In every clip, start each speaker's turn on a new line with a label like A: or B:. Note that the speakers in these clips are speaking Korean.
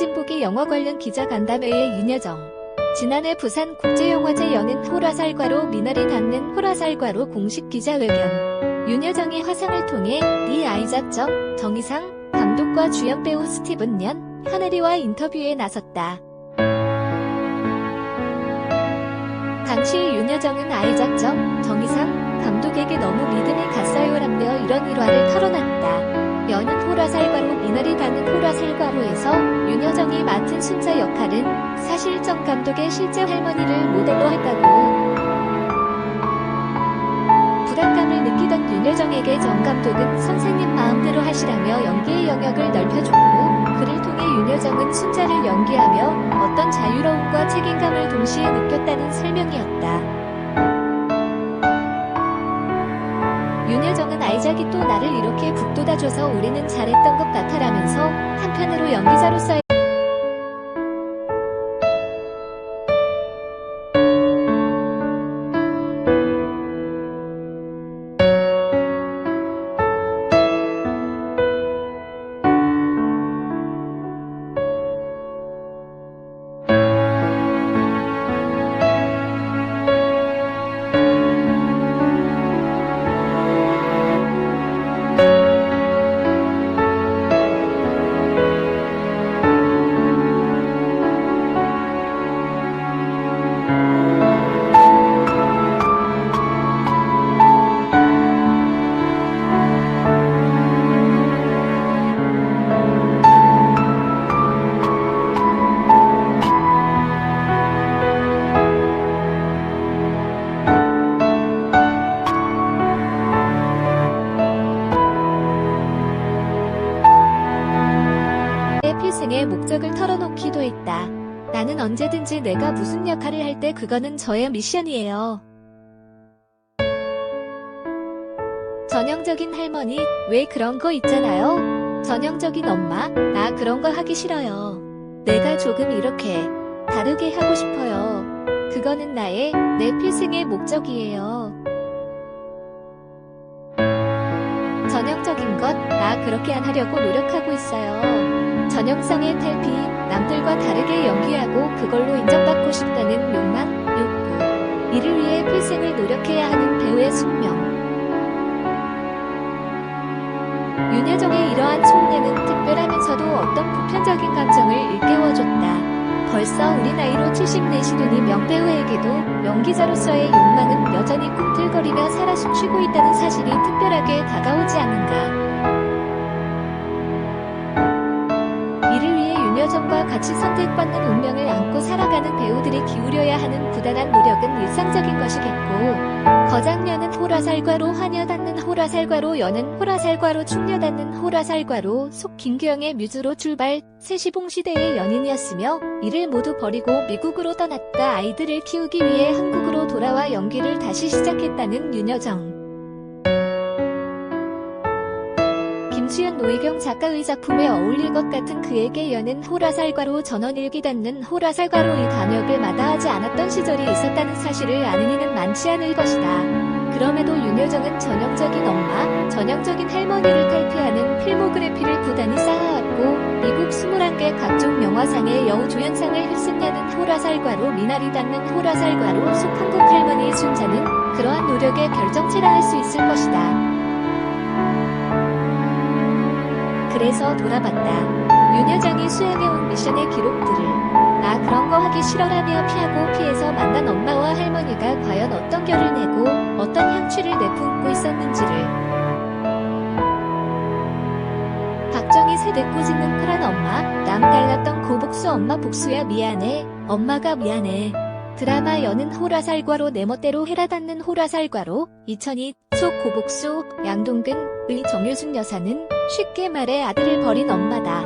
A: 신진복이 영화 관련 기자 간담회의 윤여정. 지난해 부산 국제영화제 여는 호라살과로 미나리 닿는 호라살과로 공식 기자회견. 윤여정이 화상을 통해 리 아이작적 정희상 감독과 주연 배우 스티븐 연 하늘이와 인터뷰에 나섰다. 당시 윤여정은 아이작적 정희상 감독에게 너무 믿음이 갔어요라며 이런 일화를 털어놨다. 여는 호라살과로 미나리 닿는 호라살과로에서 윤여정이 맡은 순자 역할은 사실 정 감독의 실제 할머니를 모델로 했다고 불안감을 느끼던 윤여정에게 정 감독은 선생님 마음대로 하시라며 연기의 영역을 넓혀줬고 그를 통해 윤여정은 순자를 연기하며 어떤 자유로움과 책임감을 동시에 느꼈다는 설명이었다. 윤여정은 아이작이 또 나를 이렇게 북돋아줘서 우리는 잘했던 것 같아라면서 한편으로 연기자로서의 내가 무슨 역할을 할 때 그거는 저의 미션이에요. 전형적인 할머니, 왜 그런 거 있잖아요? 전형적인 엄마, 나 그런 거 하기 싫어요. 내가 조금 이렇게 다르게 하고 싶어요. 그거는 나의, 내 필생의 목적이에요. 전형적인 것, 나 그렇게 안 하려고 노력하고 있어요. 전형성의 탈피, 남들과 다르게 연기하고 그걸로 인정받고 싶다는 욕망, 욕구. 이를 위해 필생을 노력해야 하는 배우의 숙명. 윤여정의 이러한 속내는 특별하면서도 어떤 보편적인 감정을 일깨워줬다. 벌써 우리 나이로 74시 된이 명배우에게도 연기자로서의 욕망은 여전히 꿈틀거리며 살아 숨쉬고 있다는 사실이 특별하게 다가오지 않는가. 같이 선택받는 운명을 안고 살아가는 배우들이 기울여야 하는 부단한 노력은 일상적인 것이겠고, 거장녀는 호라살과로 환여 닿는 호라살과로 여는 호라살과로 충녀 닿는 호라살과로 속 김규영의 뮤즈로 출발, 세시봉 시대의 연인이었으며, 이를 모두 버리고 미국으로 떠났다 아이들을 키우기 위해 한국으로 돌아와 연기를 다시 시작했다는 윤여정. 김수현 노희경 작가의 작품에 어울릴 것 같은 그에게 여는 호라살과로 전원일기 닿는 호라살과로 이 단역을 마다하지 않았던 시절이 있었다는 사실을 아는 이는 많지 않을 것이다. 그럼에도 윤여정은 전형적인 엄마, 전형적인 할머니를 탈피하는 필모그래피를 부단히 쌓아왔고 미국 21개 각종 영화상의 여우 조연상을 휩쓸려는 호라살과로 미나리 닿는 호라살과로 속 한국 할머니의 순자는 그러한 노력의 결정체라 할 수 있을 것이다. 그래서 돌아봤다. 윤여정이 수행해온 미션의 기록들을 나 그런 거 하기 싫어라며 피하고 피해서 만난 엄마와 할머니가 과연 어떤 결을 내고 어떤 향취를 내뿜고 있었는지를 박정희 세대 꼬집는 쿨한 엄마 남 달랐던 고복수 엄마 복수야 미안해 엄마가 미안해 드라마 여는 호라살과로 내 멋대로 해라 닿는 호라살과로 2002속 고복수 양동근 의 정유순 여사는 쉽게 말해 아들을 버린 엄마다.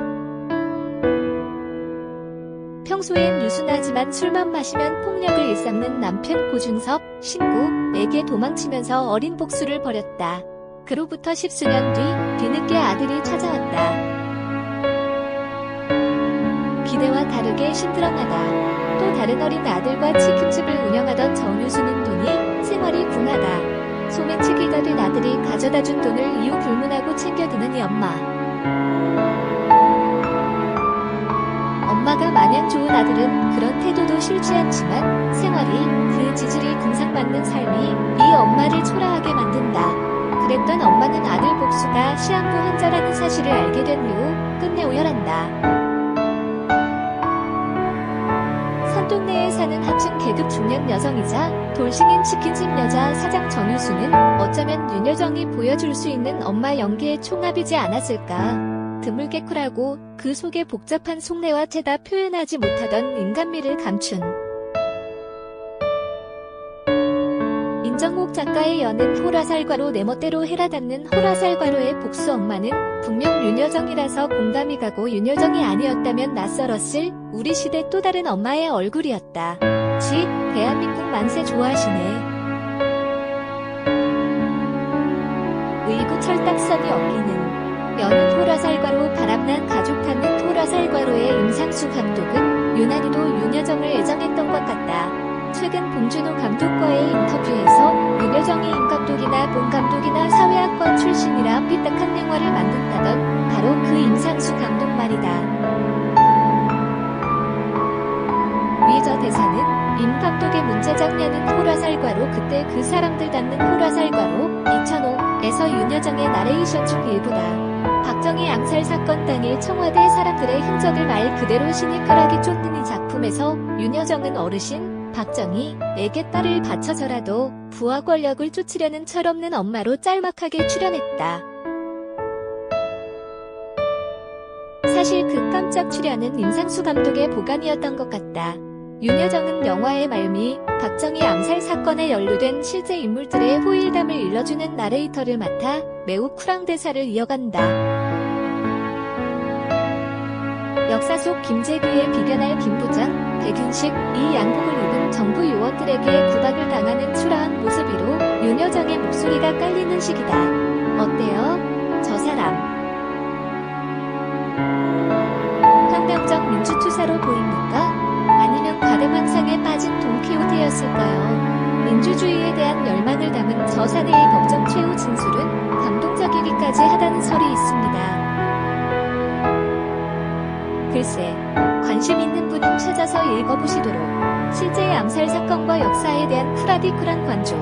A: 평소엔 유순하지만 술만 마시면 폭력을 일삼는 남편 고준섭 신구에게 도망치면서 어린 복수를 벌였다. 그로부터 십수년 뒤 뒤늦게 아들이 찾아왔다. 기대와 다르게 신드렁하다. 또 다른 어린 아들과 치킨집을 운영하던 정유수는 돈이 생활이 궁하다. 소매치기가 된 아들이 가져다 준 돈을 이유 불문하고 챙겨드는 이 엄마. 엄마가 마냥 좋은 아들은 그런 태도도 싫지 않지만 생활이 그 지질이 궁상맞는 삶이 이 엄마를 초라하게 만든다. 그랬던 엄마는 아들 복수가 시한부 환자라는 사실을 알게 된 이후 끝내 오열한다. 산동네에 사는 하층 계급 중년 여성이자 돌싱인 치킨집 여자 사장 정유수는 어쩌면 윤여정이 보여줄 수 있는 엄마 연기의 총합이지 않았을까. 드물게 쿨하고 그 속에 복잡한 속내와 채다 표현하지 못하던 인간미를 감춘 작가의 여는 호라살과로 내 멋대로 해라닿는 호라살과로의 복수 엄마는 분명 윤여정이라서 공감이 가고 윤여정이 아니었다면 낯설었을 우리 시대 또 다른 엄마의 얼굴이었다. 지 대한민국 만세 좋아하시네. 의구 철딱선이 엉키는 여는 호라살과로 바람난 가족 타는 호라살과로의 임상수 감독은 유난히도 윤여정을 애정했던 것 같다. 최근 봉준호 감독과의 인터뷰에서 윤여정이 임 감독이나 본 감독이나 사회학과 출신이라 삐딱한 영화를 만든다던 바로 그 임상수 감독 말이다. 위저 대사는 임 감독의 문제작년은 호라살과로 그때 그 사람들 닿는 호라살과로 2005에서 윤여정의 나레이션 중 일부다. 박정희 암살 사건 당일 청와대 사람들의 흔적을 말 그대로 시니컬하게 쫓는 이 작품에서 윤여정은 어르신 박정희에게 딸을 바쳐서라도 부하 권력을 쫓으려는 철없는 엄마로 짤막하게 출연했다. 사실 그 깜짝 출연은 임상수 감독의 보감이었던 것 같다. 윤여정은 영화의 말미 박정희 암살 사건에 연루된 실제 인물들의 호일담을 일러주는 나레이터를 맡아 매우 쿨한 대사를 이어간다. 역사 속 김재규의 비견할 김부장, 백윤식, 이 양복을 입은 정부 요원들에게 구박을 당하는 초라한 모습으로 윤여정의 목소리가 깔리는 시기다. 어때요? 저 사람. 혁명적 민주투사로 보입니까? 아니면 과대망상에 빠진 돈키호테였을까요? 민주주의에 대한 열망을 담은 저 사내의 법정 최후 진술은 감동적이기까지 하다는 설이 있습니다. 글쎄, 관심 있는 분은 찾아서 읽어보시도록. 실제의 암살 사건과 역사에 대한 쿨하디쿨한 관조.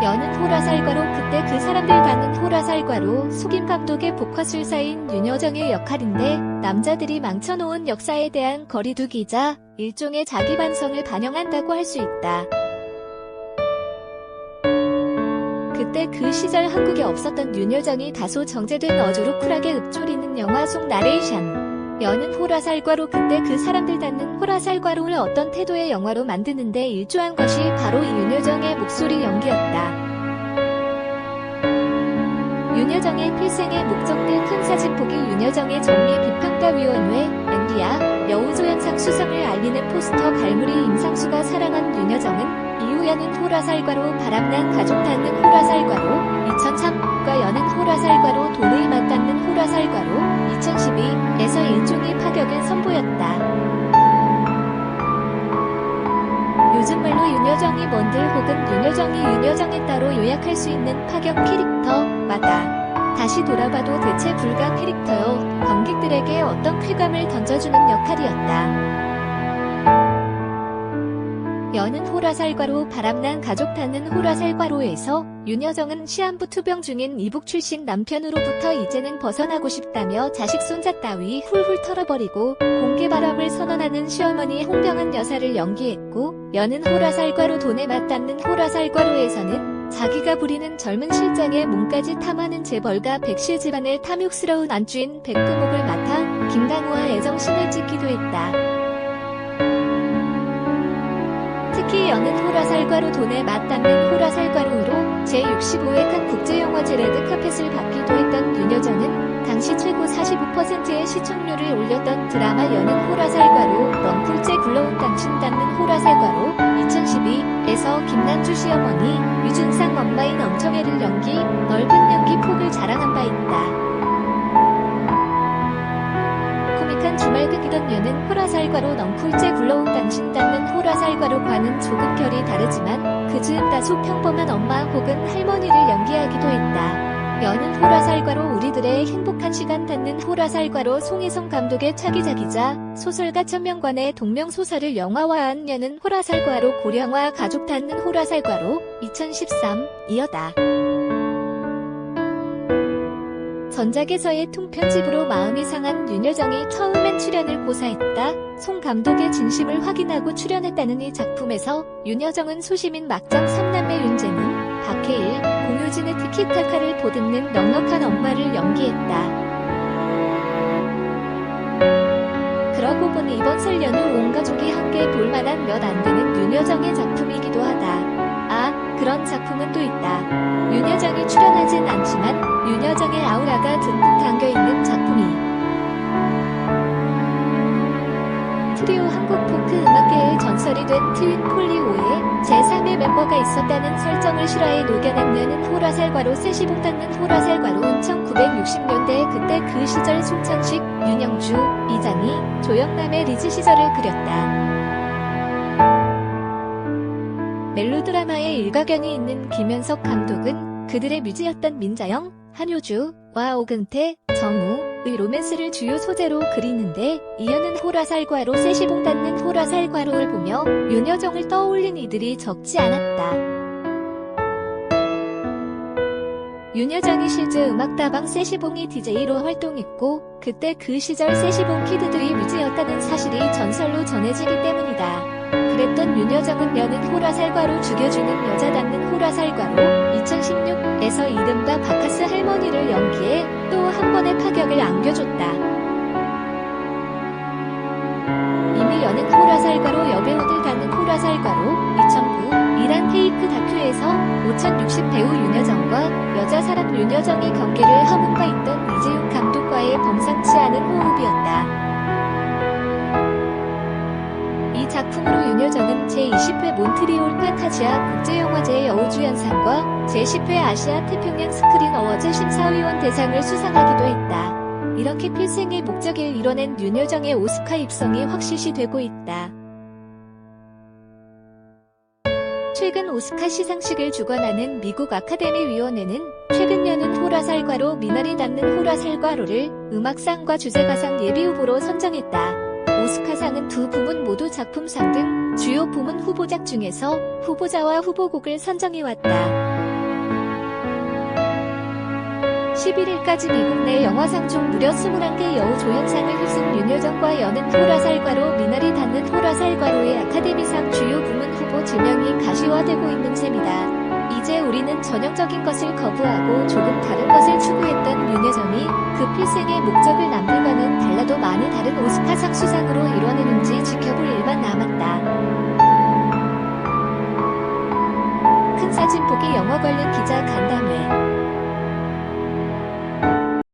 A: 여는 호라살과로 그때 그 사람들 가는 호라살과로 속임 감독의 복화술사인 윤여정의 역할인데 남자들이 망쳐놓은 역사에 대한 거리두기자 일종의 자기 반성을 반영한다고 할 수 있다. 그때 그 시절 한국에 없었던 윤여정이 다소 정제된 어조로 쿨하게 읊조리는 영화 속 나레이션. 여는 호라살과로 그때 그 사람들 닿는 호라살과로를 어떤 태도의 영화로 만드는데 일조한 것이 바로 이 윤여정의 목소리 연기였다. 윤여정의 필생의 목적들 큰 사진보기 윤여정의 전미 비평가위원회 MB야 여우조연상 수상을 알리는 포스터 갈무리 임상수가 사랑한 윤여정은 이후여는 호라살과로 바람난 가족 닿는 호라살과로 2003과 여는 호라살과로 돈의 맛 닿는 호라살과로 2012에서 일종의 파격을 선보였다. 요즘 말로 윤여정이 뭔들 혹은 윤여정이 윤여정에 따로 요약할 수 있는 파격 캐릭터마다 다시 돌아봐도 대체 불가 캐릭터요 관객들에게 어떤 쾌감을 던져주는 역할이었다. 여는 호라살과로 바람난 가족 타는 호라살과로에서 윤여정은 시한부 투병 중인 이북 출신 남편으로부터 이제는 벗어나고 싶다며 자식 손자 따위 훌훌 털어버리고 공개 발언을 선언하는 시어머니 홍병은 여사를 연기했고 여는 호라살과로 돈에 맞닿는 호라살과로에서는 자기가 부리는 젊은 실장의 몸까지 탐하는 재벌가 백실 집안의 탐욕스러운 안주인 백금옥을 맡아 김강우와 애정신을 찍기도 했다. 특히 여는 호라살과로 돈에 맞닿는 호라살과로로 제65회 국제영화제 레드카펫을 받기도 했던 윤여정은 당시 최고 45%의 시청률을 올렸던 드라마 여는 호라살과로 2012에서 김난주 시어머니 유준상 엄마인 엄청애를 연기 넓은 연기 폭을 자랑한 바 있다. 코믹한 주말극이던 여는 호라살과로 넝쿨째 굴러온 당신 닿는 호라살과로 과는 조금 결이 다르지만 그 즈음 다소 평범한 엄마 혹은 할머니를 연기하기도 했다. 여는 호라살과로 우리들의 행복한 시간 닿는 호라살과로 송혜성 감독의 차기작이자 소설가 천명관의 동명소설을 영화화한 여는 호라살과로 고령화 가족 닿는 호라살과로 2013 이어다. 전작에서의 통편집으로 마음이 상한 윤여정이 처음엔 출연을 고사했다. 송 감독의 진심을 확인하고 출연했다는 이 작품에서 윤여정은 소심인 막장 3남매 윤재문, 박해일, 공효진의 티키타카를 보듬는 넉넉한 엄마를 연기했다. 그러고 보니 이번 설 연휴 온 가족이 함께 볼만한 몇 안 되는 윤여정의 작품이기도 하다. 아, 그런 작품은 또 있다. 윤여정이 출연하진 않지만 윤여정의 아우라가 듬뿍 담겨있는 작품이 트리오 한국 포크 음악 계의 전설이 된 트윈 폴리오의 제3의 멤버가 있었다는 설정을 실화에 녹여낸 여는 호라살과로 세시봉 닿는 호라살과로 1960년대 그때 그 시절 송창식, 윤영주, 이장희, 조영남의 리즈 시절을 그렸다. 멜로드라마의 일가견이 있는 김현석 감독은 그들의 뮤지였던 민자영, 한효주 와 오근태, 정우 의 로맨스를 주요 소재로 그리는데 이어는 호라살과로 세시봉 닿는 호라살과로를 보며 윤여정을 떠올린 이들이 적지 않았다. 윤여정이 실제 음악다방 세시봉이 DJ로 활동했고 그때 그 시절 세시봉 키드들이 뮤지였다는 사실이 전설로 전해지기 때문이다. 그랬던 윤여정은 여는 호라살과로 죽여주는 여자 닿는 호라살과로 2016에서 이른바 바카스 할머니를 연기해 또 한 번의 파격을 안겨줬다. 이미 여는 호라살과로 여배우들 닿는 호라살과로 2009 이란 케이크 다큐에서 5060 배우 윤여정과 여자 사람 윤여정이 경계를 허문과 있던 이재용 감독과의 범상치 않은 호흡이었다. 작품으로 윤여정은 제20회 몬트리올 판타지아 국제영화제 여우주연상과 제10회 아시아 태평양 스크린 어워즈 심사위원 대상을 수상하기도 했다. 이렇게 필생의 목적을 이뤄낸 윤여정의 오스카 입성이 확실시 되고 있다. 최근 오스카 시상식을 주관하는 미국 아카데미 위원회는 최근 여는 호라살과로 미나리 닿는 호라살과로를 음악상과 주제가상 예비 후보로 선정했다. 오스카상은 두 부문 모두 작품상 등 주요 부문 후보작 중에서 후보자와 후보곡을 선정해왔다. 11일까지 미국 내 영화상 중 무려 21개 여우 조연상을 휩쓴 윤여정과 여는 호라살과로 미나리 닿는 호라살과로의 아카데미상 주요 부문 후보 지명이 가시화되고 있는 셈이다. 이제 우리는 전형적인 것을 거부하고 조금 다른 것을 추구했던 윤여정이 그 필생의 목적을 남들과는 달라도 많이 다른 오스카상 수상으로 이뤄내는지 지켜볼 일만 남았다. 큰 사진 보기 영화 관련 기자 간담회